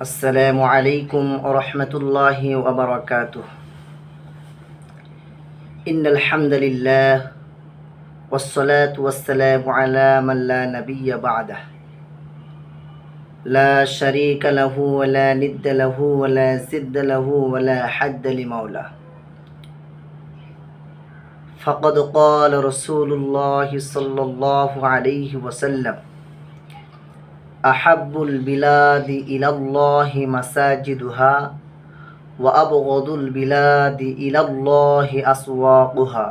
السلام عليكم ورحمة الله وبركاته. إن الحمد لله والصلاة والسلام على من لا نبي بعده. لا شريك له ولا ند له ولا زد له ولا حد لمولاه. فقد قال رسول الله صلى الله عليه وسلم আহাবুল বিলাদি ইলাল্লাহি মাসাজিদুহা ওয়া আবগদুল বিলাদি ইলাল্লাহি আসওয়াকুহা।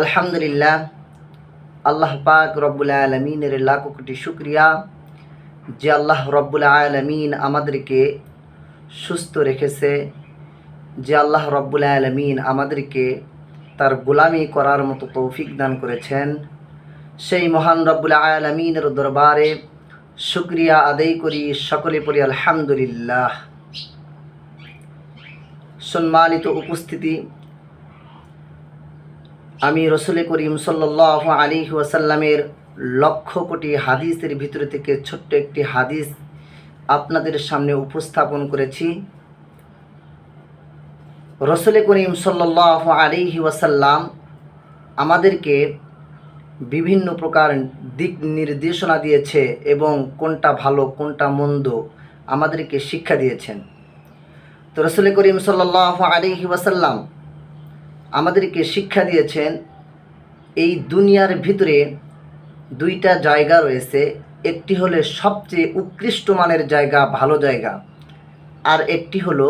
আলহামদুলিল্লাহ, আল্লাহ পাক রব্বুল আলমিনের লাখো কোটি শুক্রিয়া যে আল্লাহ রব্বুল আলমিন আমাদেরকে সুস্থ রেখেছে, যে আল্লাহ রব্বুল আলমিন আমাদেরকে তার গোলামি করার মতো তৌফিক দান করেছেন। সেই মহান রব্বুল আলমিনের দরবারে শুক্রিয়া আদায় করি, সকলে পড়ি আলহামদুলিল্লাহ। সম্মানিত উপস্থিতি, আমি রসুল করিম সাল্লাহ আলী ওয়াসাল্লামের লক্ষ কোটি হাদিসের ভিতরে থেকে ছোট্ট একটি হাদিস আপনাদের সামনে উপস্থাপন করেছি। রসুল করিম সাল্লাহ আলিহি ওয়াসাল্লাম আমাদেরকে বিভিন্ন প্রকার দিক নির্দেশনা দিয়েছে এবং কোনটা ভালো, কোনটা মন্দ আমাদেরকে শিক্ষা দিয়েছেন। তো রসুল করিম সাল্লাহ আলিহি ওয়াসাল্লাম আমাদেরকে শিক্ষা দিয়েছেন, এই দুনিয়ার ভিতরে দুইটা জায়গা রয়েছে। একটি হলে সবচেয়ে উৎকৃষ্ট মানের জায়গা, ভালো জায়গা, আর একটি হলো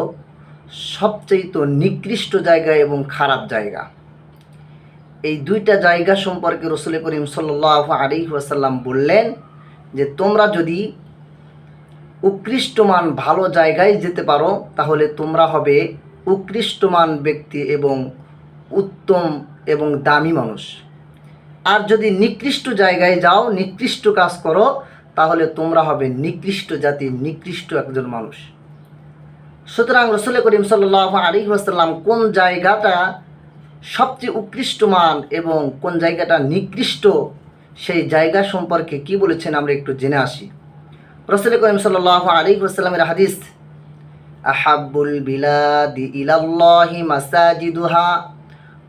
সবচেয়ে তো নিকৃষ্ট জায়গা এবং খারাপ জায়গা। এই দুইটা জায়গা সম্পর্কে রসুল করিম সাল্লাহ আলী ওয়াসাল্লাম বললেন যে তোমরা যদি উৎকৃষ্টমান ভালো জায়গায় যেতে পারো, তাহলে তোমরা হবে উৎকৃষ্টমান ব্যক্তি এবং উত্তম এবং দামি মানুষ। আর যদি নিকৃষ্ট জায়গায় যাও, নিকৃষ্ট কাজ করো, তাহলে তোমরা হবে নিকৃষ্ট জাতি নিকৃষ্ট একজন মানুষ। সুতরাং রসুল করিম সাল্লাহ আলী কোন জায়গাটা সবচেয়ে উৎকৃষ্ট মান এবং কোন জায়গাটা নিকৃষ্ট, সেই জায়গা সম্পর্কে কি বলেছেন আমরা একটু জেনে আসি। রসুল করিম সাল্লাহ আলী আসাল্লামের হাদিস আহাবুল বিলাদি ইলাল্লাহি মাসাজিদুহা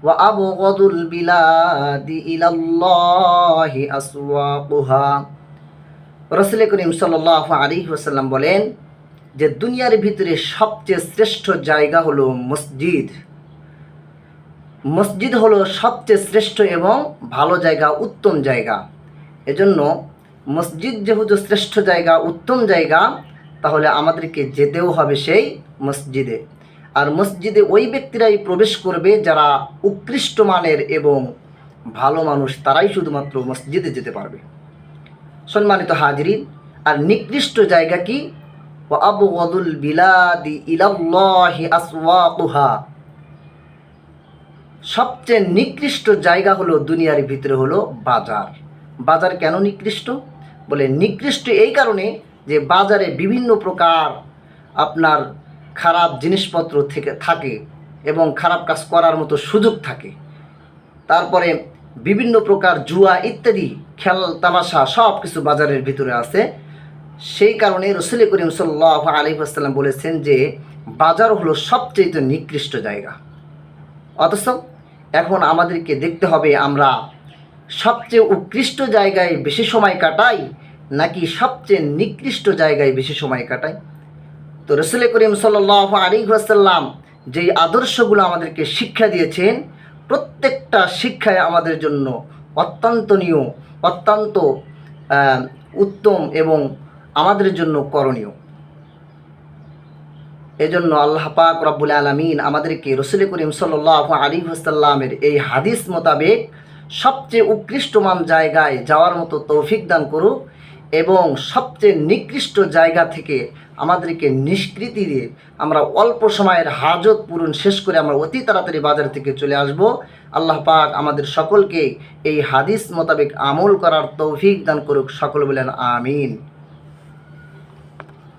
ওয়া আবগাদুল বিলাদি ইলাল্লাহি আসওয়াকুহা। রসুল করিম সাল্লাহ আলী ওসাল্লাম বলেন যে, দুনিয়ার ভিতরে সবচেয়ে শ্রেষ্ঠ জায়গা হলো মসজিদ। মসজিদ হলো সবচেয়ে শ্রেষ্ঠ এবং ভালো জায়গা, উত্তম জায়গা। এজন্য মসজিদ যেহেতু শ্রেষ্ঠ জায়গা, উত্তম জায়গা, তাহলে আমাদেরকে যেতেও হবে সেই মসজিদে। আর মসজিদে ওই ব্যক্তিরাই প্রবেশ করবে যারা উৎকৃষ্ট মানের এবং ভালো মানুষ, তারাই শুধুমাত্র মসজিদে যেতে পারবে। সম্মানিত হাজরিন, আর নিকৃষ্ট জায়গা কি? ও আবু গদুল বিলাদি ইলাল্লাহি আসওয়াকুহা সবচেয়ে নিকৃষ্ট জায়গা হলো দুনিয়ার ভিতরে হলো বাজার। বাজার কেন নিকৃষ্ট? বলে নিকৃষ্ট এই কারণে যে বাজারে বিভিন্ন প্রকার আপনার খারাপ জিনিসপত্র থেকে থাকে এবং খারাপ কাজ করার মতো সুযোগ থাকে। তারপরে বিভিন্ন প্রকার জুয়া ইত্যাদি, খেল, তামাশা সব কিছু বাজারের ভিতরে আছে। সেই কারণে রসুল করিম সাল্লাহ আলী আসসালাম বলেছেন যে বাজার হলো সবচেয়ে নিকৃষ্ট জায়গা। অথচ এখন আমাদেরকে দেখতে হবে আমরা সবচেয়ে উৎকৃষ্ট জায়গায় বেশি সময় কাটাই নাকি সবচেয়ে নিকৃষ্ট জায়গায় বেশি সময় কাটাই? তো রসুল করিম সাল্লাহ আলী আসাল্লাম যেই আদর্শগুলো আমাদেরকে শিক্ষা দিয়েছেন, প্রত্যেকটা শিক্ষায় আমাদের জন্য অত্যন্তনীয়, অত্যন্ত উত্তম এবং আমাদের জন্য করণীয়। এজন্য আল্লাহ পাক রব্বুল আলমিন আমাদেরকে রসুল করিম সাল্লাহ আলী হাসাল্লামের এই হাদিস মোতাবেক সবচেয়ে উৎকৃষ্টমান জায়গায় যাওয়ার মতো তৌফিক দান করুক এবং সবচেয়ে নিকৃষ্ট জায়গা থেকে আমাদেরকে নিষ্কৃতি দিয়ে আমরা অল্প সময়ের হাজত পূরণ শেষ করে আমরা অতি তাড়াতাড়ি বাজার থেকে চলে আসব। আল্লাহ পাক আমাদের সকলকে এই হাদিস মোতাবেক আমল করার তৌফিক দান করুক। সকল বলেন, আমিন।